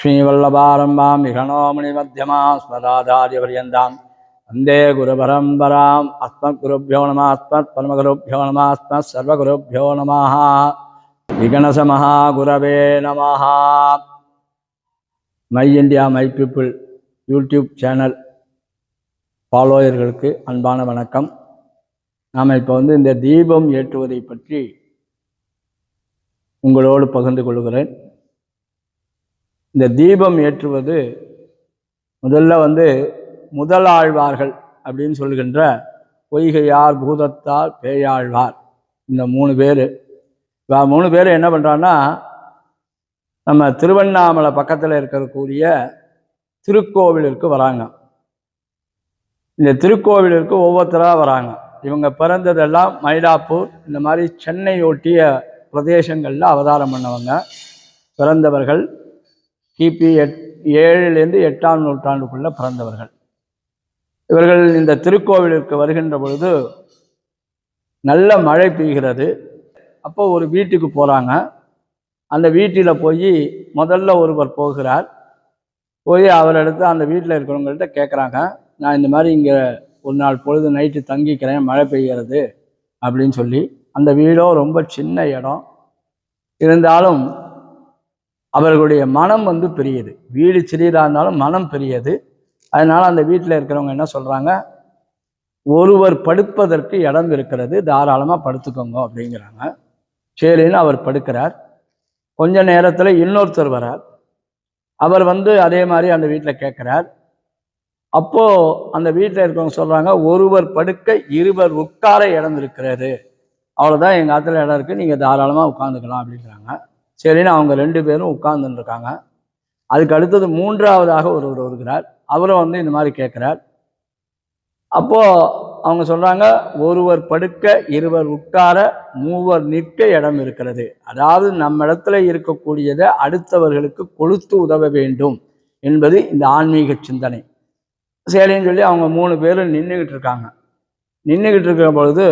ஸ்ரீவல்லபாரம்பாம் இகனோ மணிமத்தியமா ஸ்மதாதாரிய பரியந்தாம் வந்தே குருபரம்பராம். அஸ்மத்குருபியோ நமாஸ்மத் பரமகுருபியோ நமாஸ்மத் சர்வகுருபியோ நமாக விகணசமஹா குரவே நமாக my India my people YouTube channel ஃபாலோயர்களுக்கு அன்பான வணக்கம். நாம் இப்போ வந்து இந்த தீபம் ஏற்றுவதை பற்றி உங்களோடு பகிர்ந்து கொள்கிறேன். இந்த தீபம் ஏற்றுவது முதல்ல வந்து முதலாழ்வார்கள் அப்படின்னு சொல்கின்ற பொய்கையார் பூதத்தார் பேயாழ்வார். இந்த மூணு பேர். மூணு பேர் என்ன பண்ணுறான்னா நம்ம திருவண்ணாமலை பக்கத்தில் இருக்கக்கூடிய திருக்கோவிலிற்கு வராங்க. இந்த திருக்கோவிலிற்கு ஒவ்வொருத்தராக வராங்க. இவங்க பிறந்ததெல்லாம் மயிலாப்பூர் இந்த மாதிரி சென்னை ஒட்டிய பிரதேசங்களில் அவதாரம் பண்ணவங்க. பிறந்தவர்கள் கிபி எட் ஏழிலிருந்து எட்டாம் நூற்றாண்டுக்குள்ள பிறந்தவர்கள். இவர்கள் இந்த திருக்கோவிலுக்கு வருகின்ற பொழுது நல்ல மழை பெய்கிறது. அப்போ ஒரு வீட்டுக்கு போகிறாங்க அந்த வீட்டில் போய் முதல்ல ஒருவர் போகிறார். போய் அவரிடத்து அந்த வீட்டில் இருக்கிறவங்கள்ட்ட கேட்குறாங்க நான் இந்த மாதிரி இங்கே ஒரு நாள் பொழுது நைட்டு தங்கிக்கிறேன். மழை பெய்கிறது அப்படின்னு சொல்லி அந்த வீடோ ரொம்ப சின்ன இடம். இருந்தாலும் அவர்களுடைய மனம் வந்து பெரியது. வீடு சிறியதாக இருந்தாலும் மனம் பெரியது. அதனால் அந்த வீட்டில் இருக்கிறவங்க என்ன சொல்கிறாங்க ஒருவர் படுப்பதற்கு இடம் இருக்கிறது. தாராளமாக படுத்துக்கோங்க அப்படிங்கிறாங்க. சரின்னு அவர் படுக்கிறார். கொஞ்ச நேரத்தில் இன்னொருத்தர் வரார். அவர் வந்து அதே மாதிரி அந்த வீட்டில் கேட்குறார். அப்போது அந்த வீட்டில் இருக்கவங்க சொல்கிறாங்க ஒருவர் படுக்க இருவர் உட்கார இடம் இருக்கிறது. அவ்வளோதான் எங்கள் ஆற்றுல இடம் இருக்குது நீங்கள் தாராளமாக உட்காந்துக்கலாம் அப்படிங்கிறாங்க. சரின்னு அவங்க ரெண்டு பேரும் உட்கார்ந்துருக்காங்க அதுக்கு அடுத்தது மூன்றாவதாக ஒருவர் வருகிறார். அவரும் வந்து இந்த மாதிரி கேட்குறார். அப்போது அவங்க சொல்கிறாங்க ஒருவர் படுக்க இருவர் உட்கார மூவர் நிற்க இடம் இருக்கிறது. அதாவது நம்ம இடத்துல இருக்கக்கூடியதை அடுத்தவர்களுக்கு கொளுத்து உதவ வேண்டும் என்பது இந்த ஆன்மீக சிந்தனை. சரின்னு சொல்லி அவங்க மூணு பேரும் நின்றுக்கிட்டு இருக்காங்க. நின்றுக்கிட்டு இருக்கிற பொழுது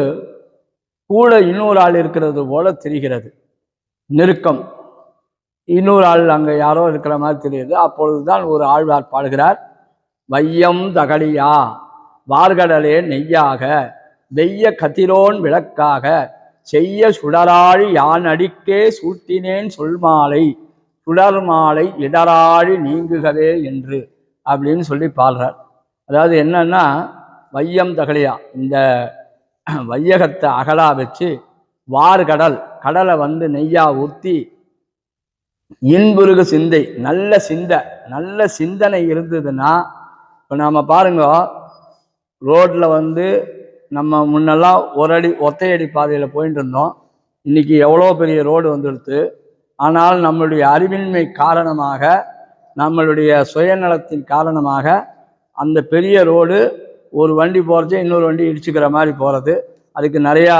கூட இன்னொரு ஆள் இருக்கிறது போல தெரிகிறது. நெருக்கம். இன்னொரு ஆள் அங்கே யாரோ இருக்கிற மாதிரி தெரியுது. அப்பொழுதுதான் ஒரு ஆழ்வார் பாடுகிறார். வையம் தகடியா வார்கடலே நெய்யாக வெய்ய கதிரோன் விளக்காக செய்ய சுடராழி யான் அடிக்கே சூட்டினேன் சொல்மாலை சுடர் மாலை இடராழி நீங்குகவே என்று அப்படின்னு சொல்லி பாடுறார். அதாவது என்னன்னா வையம் தகலியா இந்த வையகத்தை அகலா வச்சு வார்கடல் கடலை வந்து நெய்யா ஊற்றி இன்புருகு சிந்தை நல்ல சிந்தை நல்ல சிந்தனை இருந்ததுன்னா இப்போ நாம் பாருங்க ரோட்டில் வந்து நம்ம முன்னெல்லாம் ஒரு அடி ஒத்தையடி பாதையில் போயிட்டு இருந்தோம். இன்னைக்கு எவ்வளோ பெரிய ரோடு வந்துடுது ஆனால் நம்மளுடைய அறிவின்மை காரணமாக நம்மளுடைய சுயநலத்தின் காரணமாக அந்த பெரிய ரோடு ஒரு வண்டி போகிறது இன்னொரு வண்டி இடிச்சுக்கிற மாதிரி போகிறது அதுக்கு நிறையா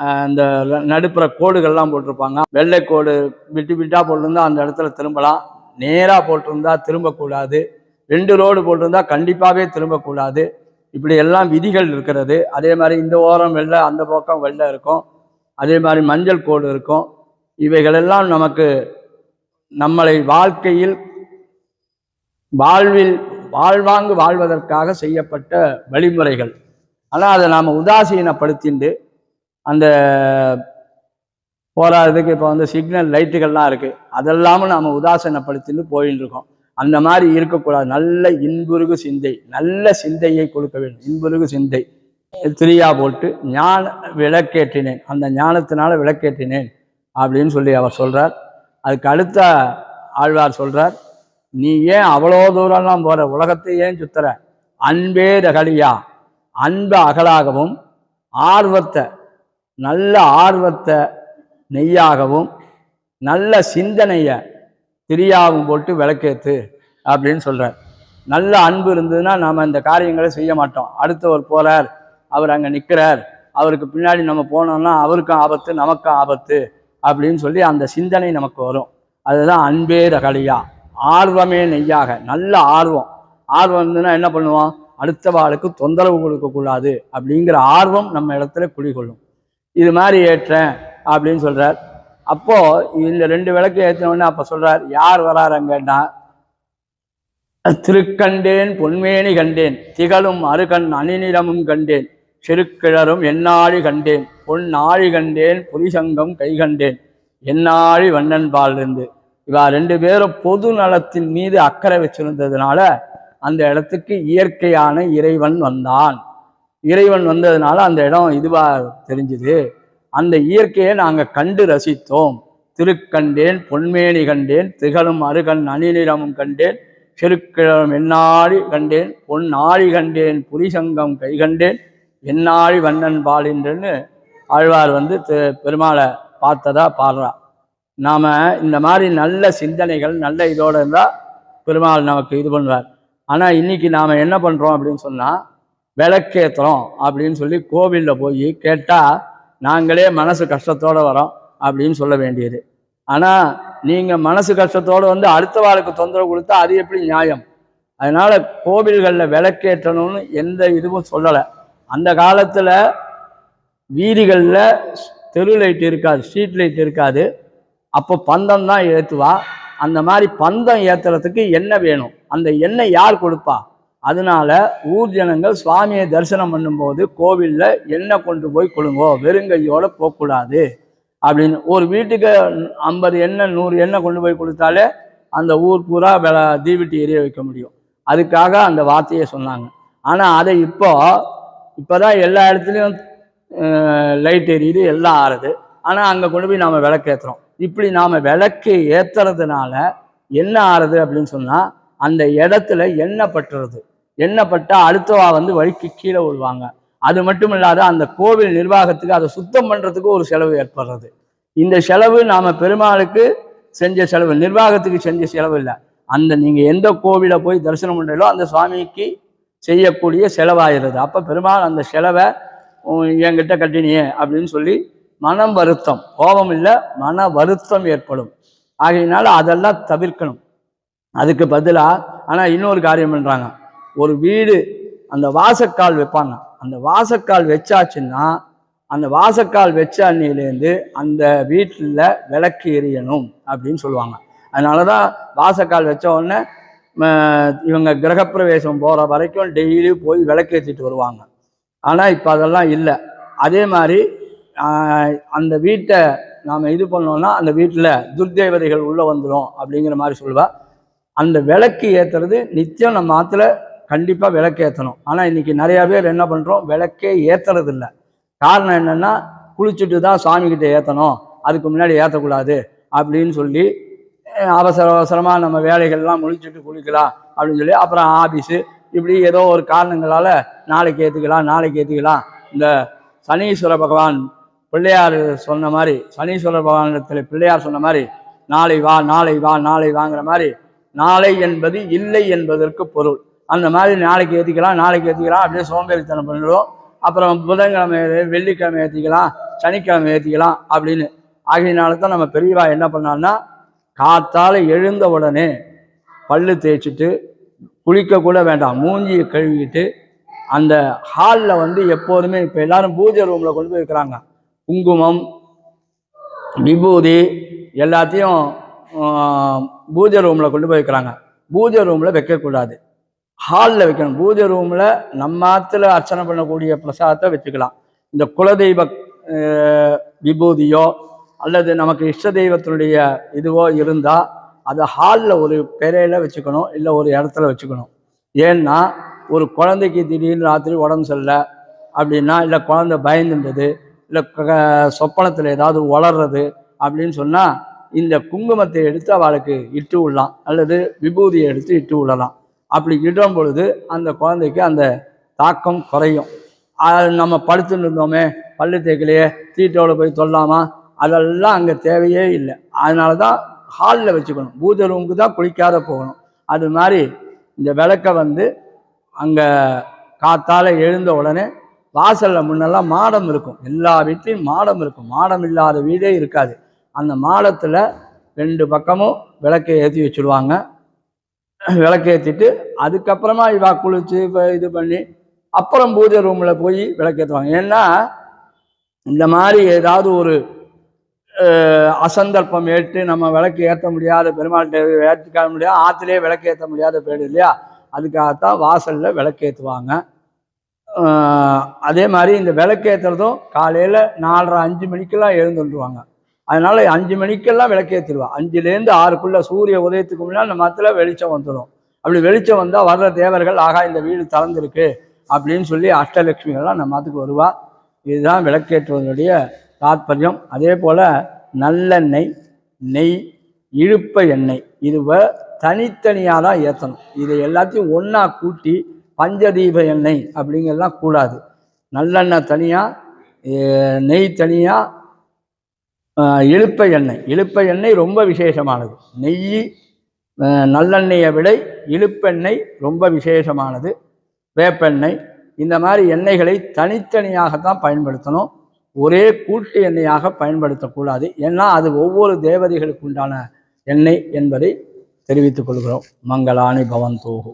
அந்த நடுப்புற கோடுகள்லாம் போட்டிருப்பாங்க. வெள்ளை கோடு விட்டு விட்டா போட்டிருந்தா அந்த இடத்துல திரும்பலாம். நேராக போட்டிருந்தா திரும்பக்கூடாது. ரெண்டு ரோடு போட்டிருந்தா கண்டிப்பாகவே திரும்பக்கூடாது. இப்படி எல்லாம் விதிகள் இருக்கிறது. அதே மாதிரி இந்த ஓரம் வெள்ளை அந்த பக்கம் வெள்ளை இருக்கும். அதே மாதிரி மஞ்சள் கோடு இருக்கும். இவைகளெல்லாம் நமக்கு நம்மளை வாழ்க்கையில் வாழ்வில் வாழ்வாங்கு வாழ்வதற்காக செய்யப்பட்ட வழிமுறைகள். ஆனால் அதை நாம் உதாசீனப்படுத்திண்டு அந்த போராடுறதுக்கு இப்போ வந்து சிக்னல் லைட்டுகள்லாம் இருக்குது அதெல்லாமும் நாம் உதாசனப்படுத்தின்னு போயின்னு இருக்கோம். அந்த மாதிரி இருக்கக்கூடாது. நல்ல இன்புருகு சிந்தை. நல்ல சிந்தையை கொடுக்க வேண்டும். இன்புருகு சிந்தை. திரியா போட்டு ஞான விளக்கேற்றினேன். அந்த ஞானத்தினால விளக்கேற்றினேன் அப்படின்னு சொல்லி அவர் சொல்கிறார் அதுக்கு அடுத்த ஆழ்வார் சொல்கிறார் நீ ஏன் அவ்வளோ தூரம்லாம் போகிற உலகத்தை ஏன் சுத்துற? அன்பே ரகலியா. அன்பு அகலாகவும் ஆர்வத்தை நல்ல ஆர்வத்தை நெய்யாகவும் நல்ல சிந்தனையை திரியாகவும் போட்டு விளக்கேத்து அப்படின்னு சொல்கிறார் நல்ல அன்பு இருந்ததுன்னா நாம் இந்த காரியங்களை செய்ய மாட்டோம். அடுத்தவர் போகிறார் அவர் அங்கே நிற்கிறார் அவருக்கு பின்னாடி நம்ம போனோம்னா அவருக்கும் ஆபத்து நமக்கும் ஆபத்து அப்படின்னு சொல்லி அந்த சிந்தனை நமக்கு வரும். அதுதான் அன்பே ரகலியா. ஆர்வமே நெய்யாக நல்ல ஆர்வம். ஆர்வம் இருந்ததுன்னா என்ன பண்ணுவோம்? அடுத்த வாளுக்கு தொந்தரவு கொடுக்கக்கூடாது அப்படிங்கிற ஆர்வம் நம்ம இடத்துல குடிகொள்ளும். இது மாதிரி ஏற்றேன் அப்படின்னு சொல்கிறார் அப்போ இந்த ரெண்டு விளக்கு ஏற்றின அப்போ சொல்கிறார் யார் வராருங்கன்னா திருக்கண்டேன் பொன்மேனி கண்டேன் திகழும் அருகண் அணிநிலமும் கண்டேன் சிறுக்கிழரும் என்னாழி கண்டேன் பொன் நாழி கண்டேன் புரிசங்கம் கை கண்டேன் என்னாழி வண்ணன் இருந்து. இவா ரெண்டு பேரும் பொது நலத்தின் மீது அக்கறை வச்சிருந்ததுனால அந்த இடத்துக்கு இயற்கையான இறைவன் வந்தான். இறைவன் வந்ததுனால அந்த இடம் இதுவா தெரிஞ்சுது. அந்த இயற்கையை நாங்கள் கண்டு ரசித்தோம். திருக்கண்டேன் பொன்மேனி கண்டேன் திகழும் அருகன் அணிநிலமும் கண்டேன் செருக்கிழம் எண்ணாழி கண்டேன் பொன் ஆழி கண்டேன் புரிசங்கம் கை கண்டேன் எண்ணாழி வண்ணன் பாலின்றன்னு ஆழ்வார் வந்து தெ- பெருமாளை பார்த்ததா பாடுறா நாம இந்த மாதிரி நல்ல சிந்தனைகள் நல்ல இதோட இருந்தால் பெருமாள் நமக்கு இது பண்ணுவார். ஆனால் இன்னைக்கு நாம் என்ன பண்ணுறோம் அப்படின்னு சொன்னால் விளக்கேத்துறோம் அப்படின்னு சொல்லி கோவிலில் போய் கேட்டால் நாங்களே மனசு கஷ்டத்தோடு வரோம் அப்படின்னு சொல்ல வேண்டியது. ஆனால் நீங்கள் மனசு கஷ்டத்தோடு வந்து அடுத்த வாளுக்கு தொந்தரவு கொடுத்தா அது எப்படி நியாயம்? அதனால் கோவில்களில் விளக்கேற்றணும்னு எந்த இதுவும் சொல்லலை. அந்த காலத்தில் வீதிகளில் தெரு லைட் இருக்காது ஸ்ட்ரீட் லைட் இருக்காது. அப்போ பந்தம் தான் ஏற்றுவா அந்த மாதிரி பந்தம் ஏற்றுறதுக்கு எண்ணெய் வேணும். அந்த எண்ணெய் யார் கொடுப்பா? அதனால ஊர் ஜனங்கள் சுவாமியை தரிசனம் பண்ணும்போது கோவிலில் எண்ணெய் கொண்டு போய் கொடுங்கோ வெறுங்கையோட போகக்கூடாது அப்படின்னு. ஒரு வீட்டுக்கு ஐம்பது எண்ணெய் நூறு எண்ணெய் கொண்டு போய் கொடுத்தாலே அந்த ஊர் பூரா வெள தீவிட்டி எரிய வைக்க முடியும். அதுக்காக அந்த வார்த்தையை சொன்னாங்க. ஆனால் அதை இப்போ இப்போ தான் எல்லா இடத்துலையும் லைட் எரியுது எல்லாம் ஆறுது. ஆனால் அங்கே கொண்டு போய் நாம் விளக்கேற்றுறோம் இப்படி நாம் விளக்கு ஏற்றுறதுனால என்ன ஆறுது அப்படின்னு சொன்னால் அந்த இடத்துல எண்ணெய் பட்டுறது. எண்ணெய் பட்டா அடுத்தவா வந்து வழிக்கு கீழே விழுவாங்க. அது மட்டும் இல்லாத அந்த கோவில் நிர்வாகத்துக்கு அதை சுத்தம் பண்ணுறதுக்கு ஒரு செலவு ஏற்படுறது. இந்த செலவு நாம் பெருமாளுக்கு செஞ்ச செலவு நிர்வாகத்துக்கு செஞ்ச செலவு இல்லை. அந்த நீங்கள் எந்த கோவிலை போய் தரிசனம் பண்ணுறீங்களோ அந்த சுவாமிக்கு செய்யக்கூடிய செலவாகிறது. அப்போ பெருமாள் அந்த செலவை என்கிட்ட கட்டினியே அப்படின்னு சொல்லி மனம் வருத்தம். கோபம் இல்லை மன வருத்தம் ஏற்படும். ஆகையினால அதெல்லாம் தவிர்க்கணும். அதுக்கு பதிலாக ஆனால் இன்னொரு காரியம் பண்ணுறாங்க ஒரு வீடு அந்த வாசக்கால் வைப்பாங்க. அந்த வாசக்கால் வச்சாச்சுன்னா அந்த வாசக்கால் வச்ச அன்னிலேருந்து அந்த வீட்டில் விளக்கு எரியணும் அப்படின்னு சொல்லுவாங்க. அதனால தான் வாசக்கால் வச்ச உடனே இவங்க கிரகப்பிரவேசம் போகிற வரைக்கும் டெய்லி போய் விளக்கேற்றிட்டு வருவாங்க. ஆனால் இப்போ அதெல்லாம் இல்லை. அதே மாதிரி அந்த வீட்டை நாம் இது பண்ணோம்னா அந்த வீட்டில் துர்தேவதைகள் உள்ளே வந்துடும் அப்படிங்கிற மாதிரி சொல்லுவாள் அந்த விளக்கு ஏற்றுறது நித்தியம் நம்ம ஆற்றுல கண்டிப்பாக விளக்கேற்றணும் ஆனால் இன்றைக்கி நிறையா பேர் என்ன பண்ணுறோம் விளக்கே ஏற்றுறது இல்லை காரணம் என்னென்னா குளிச்சுட்டு தான் சாமிக்கிட்ட ஏற்றணும் அதுக்கு முன்னாடி ஏற்றக்கூடாது அப்படின்னு சொல்லி அவசர அவசரமாக நம்ம வேலைகள்லாம் முடிச்சுட்டு குளிக்கலாம் அப்படின்னு சொல்லி அப்புறம் ஆஃபீஸு இப்படி ஏதோ ஒரு காரணங்களால் நாளைக்கு ஏற்றுக்கலாம் நாளைக்கு ஏற்றுக்கலாம் இந்த சனீஸ்வர பகவான் பிள்ளையார் சொன்ன மாதிரி சனீஸ்வர பகவானிடத்தில் பிள்ளையார் சொன்ன மாதிரி நாளை வா நாளை வா நாளை வாங்குற மாதிரி நாளை என்பது இல்லை என்பதற்கு பொருள். அந்த மாதிரி நாளைக்கு ஏற்றிக்கலாம் நாளைக்கு ஏற்றிக்கலாம் அப்படியே சோம்பேறித்தனம் பண்ணிடுவோம். அப்புறம் புதன்கிழமை வெள்ளிக்கிழமை ஏற்றிக்கலாம் சனிக்கிழமை ஏற்றிக்கலாம் அப்படின்னு. ஆகையினால தான் நம்ம பெரியவா என்ன பண்ணான்னா காத்தால் எழுந்த உடனே பல்லு தேய்ச்சிட்டு குளிக்க கூட வேண்டாம் மூஞ்சியை கழுவிட்டு அந்த ஹாலில் வந்து எப்போதுமே இப்போ எல்லாரும் பூஜை ரூமில் கொண்டு போய் வைக்கிறாங்க குங்குமம் விபூதி எல்லாத்தையும் பூஜை ரூமில் கொண்டு போய் வைக்கிறாங்க பூஜை ரூமில் வைக்கக்கூடாது. ஹாலில் வைக்கணும். பூஜை ரூமில் நம்ம ஆற்றுல அர்ச்சனை பண்ணக்கூடிய பிரசாதத்தை வச்சுக்கலாம். இந்த குலதெய்வ விபூதியோ அல்லது நமக்கு இஷ்ட தெய்வத்தினுடைய இதுவோ இருந்தால் அதை ஹாலில் ஒரு பெரையில் வச்சுக்கணும். இல்லை ஒரு இடத்துல வச்சுக்கணும். ஏன்னா ஒரு குழந்தைக்கு திடீர்னு ராத்திரி உடம்பு சரியில்லை அப்படின்னா இல்லை குழந்தை பயந்துன்றது இல்லை சொப்பனத்தில் ஏதாவது வளர்றது அப்படின்னு சொன்னால் இந்த குங்குமத்தை எடுத்து அவளுக்கு இட்டு விடலாம். அல்லது விபூதியை எடுத்து இட்டு விடலாம். அப்படி இடும் பொழுது அந்த குழந்தைக்கு அந்த தாக்கம் குறையும். நம்ம படுத்துன்னு இருந்தோமே பள்ளி தேக்கிலேயே தீட்டோடு போய் தொல்லாமா அதெல்லாம் அங்கே தேவையே இல்லை. அதனால தான் ஹாலில் வச்சுக்கணும். பூஜை ரூமுக்கு தான் குளிக்காத போகணும். அது மாதிரி இந்த விளக்கை வந்து அங்கே காத்தால் எழுந்த உடனே வாசலில் முன்னெல்லாம் மாடம் இருக்கும். எல்லா வீட்லேயும் மாடம் இருக்கும். மாடம் இல்லாத வீடே இருக்காது. அந்த மாடத்தில் ரெண்டு பக்கமும் விளக்கை ஏற்றி வச்சுருவாங்க. விளக்கேற்றிட்டு அதுக்கப்புறமா இவா குளிச்சு இப்போ இது பண்ணி அப்புறம் பூஜை ரூமில் போய் விளக்கேற்றுவாங்க ஏன்னா இந்த மாதிரி ஏதாவது ஒரு அசந்தர்ப்பம் ஏற்று நம்ம விளக்கு ஏற்ற முடியாத பெருமாள்கிட்ட ஏற்றிக்க முடியாது ஆற்றுலேயே விளக்கு ஏற்ற முடியாத பேடு இல்லையா? அதுக்காகத்தான் வாசலில் விளக்கேற்றுவாங்க அதே மாதிரி இந்த விளக்கேற்றுறதும் காலையில் நாலரை அஞ்சு மணிக்கெல்லாம் எழுந்துருவாங்க. அதனால அஞ்சு மணிக்கெல்லாம் விளக்கேற்றிடுவா அஞ்சுலேருந்து ஆறுக்குள்ள சூரிய உதயத்துக்கு முன்னால் நம்ம மரத்தில் வெளிச்சம் வந்துடும். அப்படி வெளிச்சம் வந்தால் வர்ற தேவர்கள் ஆகா இந்த வீடு திறந்துருக்கு அப்படின்னு சொல்லி அஷ்டலட்சுமிகள்லாம் நம்ம மரத்துக்கு வருவா. இதுதான் விளக்கேற்றுவதனுடைய தாத்பரியம். அதே போல் நல்லெண்ணெய் நெய் இழுப்ப எண்ணெய் இது தனித்தனியாக தான் ஏற்றணும் இதை எல்லாத்தையும் ஒன்றா கூட்டி பஞ்சதீப எண்ணெய் அப்படிங்கிறதுலாம் கூடாது. நல்லெண்ணெய் தனியாக நெய் தனியாக இழுப்ப எண்ணெய். இழுப்ப எண்ணெய் ரொம்ப விசேஷமானது. நெய் நல்லெண்ணெயை விட இழுப்பெண்ணெய் ரொம்ப விசேஷமானது. வேப்பெண்ணெய். இந்த மாதிரி எண்ணெய்களை தனித்தனியாகத்தான் பயன்படுத்தணும். ஒரே கூட்டு எண்ணெயாக பயன்படுத்தக்கூடாது. ஏன்னா அது ஒவ்வொரு தேவதைகளுக்கு உண்டான எண்ணெய் என்பதை தெரிவித்துக் கொள்கிறோம். மங்களானி பவந்தோகு.